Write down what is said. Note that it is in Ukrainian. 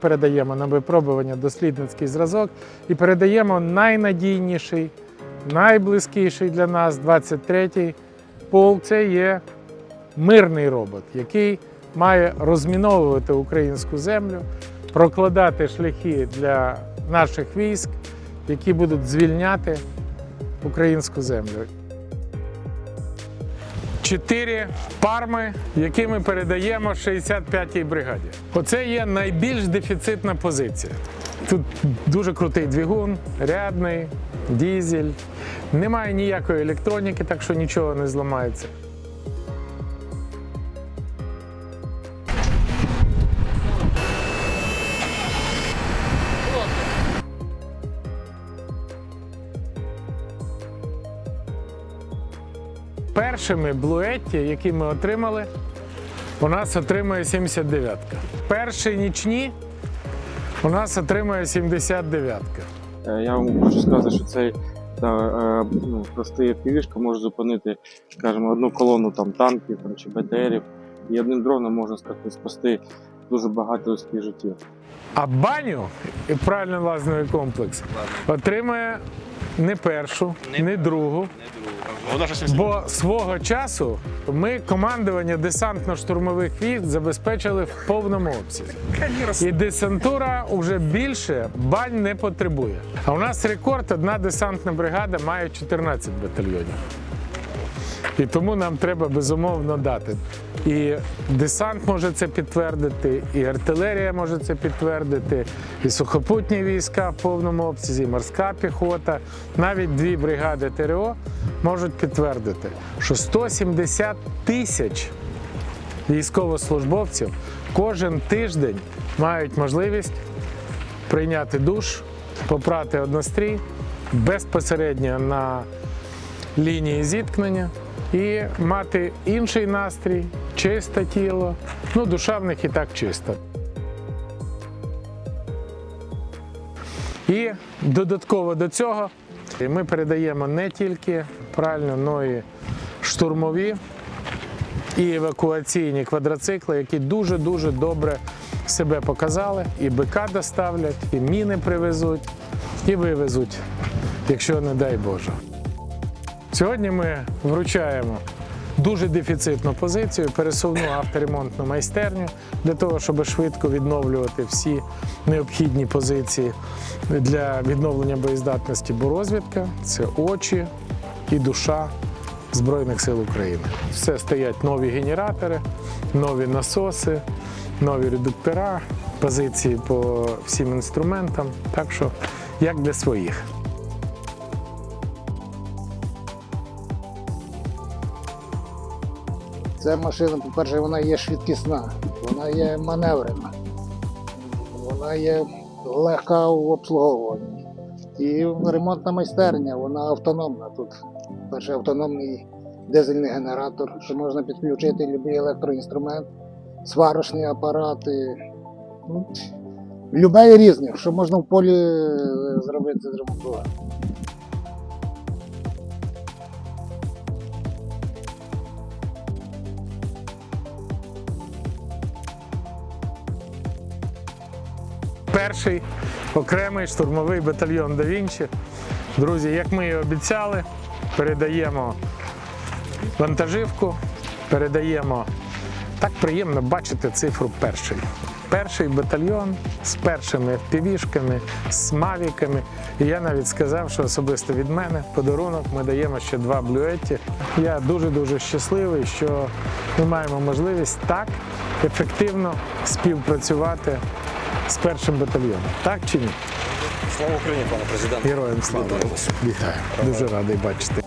передаємо на випробування дослідницький зразок і передаємо найнадійніший, найблизькіший для нас 23-й полк. Це є мирний робот, який має розміновувати українську землю, прокладати шляхи для наших військ, які будуть звільняти українську землю. Чотири парми, які ми передаємо 65-й бригаді. Оце є найбільш дефіцитна позиція. Тут дуже крутий двигун, рядний, дізель. Немає ніякої електроніки, так що нічого не зламається. Першими блуетті, які ми отримали, у нас отримує 79-ка. Перші нічні у нас отримує 79-ка. Е, Я вам хочу сказати, що цей та, е, ну, простий півішка може зупинити, скажімо, одну колону там, танків там, чи БТРів, і одним дроном можна сказати, спасти дуже багато людських життів. А баню і правильно лазновий комплекс отримує не першу, не другу. Вона ж Бо свого часу ми командування десантно-штурмових військ забезпечили в повному обсязі. І десантура вже більше бань не потребує. А у нас рекорд одна десантна бригада має 14 батальйонів. І тому нам треба безумовно дати. І десант може це підтвердити, і артилерія може це підтвердити, і сухопутні війська в повному обсязі, і морська піхота, навіть дві бригади ТРО можуть підтвердити, що 170 тисяч військовослужбовців кожен тиждень мають можливість прийняти душ, попрати однострій безпосередньо на лінії зіткнення і мати інший настрій, чисте тіло. Ну, душа в них і так чиста. І додатково до цього ми передаємо не тільки правильно, але й штурмові і евакуаційні квадроцикли, які дуже-дуже добре себе показали. І БК доставлять, і міни привезуть, і вивезуть, якщо не дай Боже. Сьогодні ми вручаємо дуже дефіцитну позицію, пересувну авторемонтну майстерню для того, щоб швидко відновлювати всі необхідні позиції для відновлення боєздатності. Бо розвідка це очі і душа Збройних сил України. Все стоять нові генератори, нові насоси, нові редуктора, позиції по всім інструментам. Так що як для своїх. Ця машина, по-перше, вона є швидкісна, вона є маневрена, вона є легка в обслуговуванні. І ремонтна майстерня, вона автономна. Тут перше автономний дизельний генератор, що можна підключити будь-який електроінструмент, сварочні апарати. Ну, Любе різне, що можна в полі е, зробити, зремонтувати. Перший окремий штурмовий батальйон Да Вінчі. Друзі, як ми і обіцяли, передаємо вантажівку, передаємо. Так приємно бачити цифру перший. Перший батальйон з першими впівішками, з мавіками. І я навіть сказав, що особисто від мене подарунок ми даємо ще два блюеті. Я дуже-дуже щасливий, що ми маємо можливість так ефективно співпрацювати з першим батальйоном. Так чи ні? Слава Україні, пане президенте. Героям слава! Вітаю! Дуже радий бачити.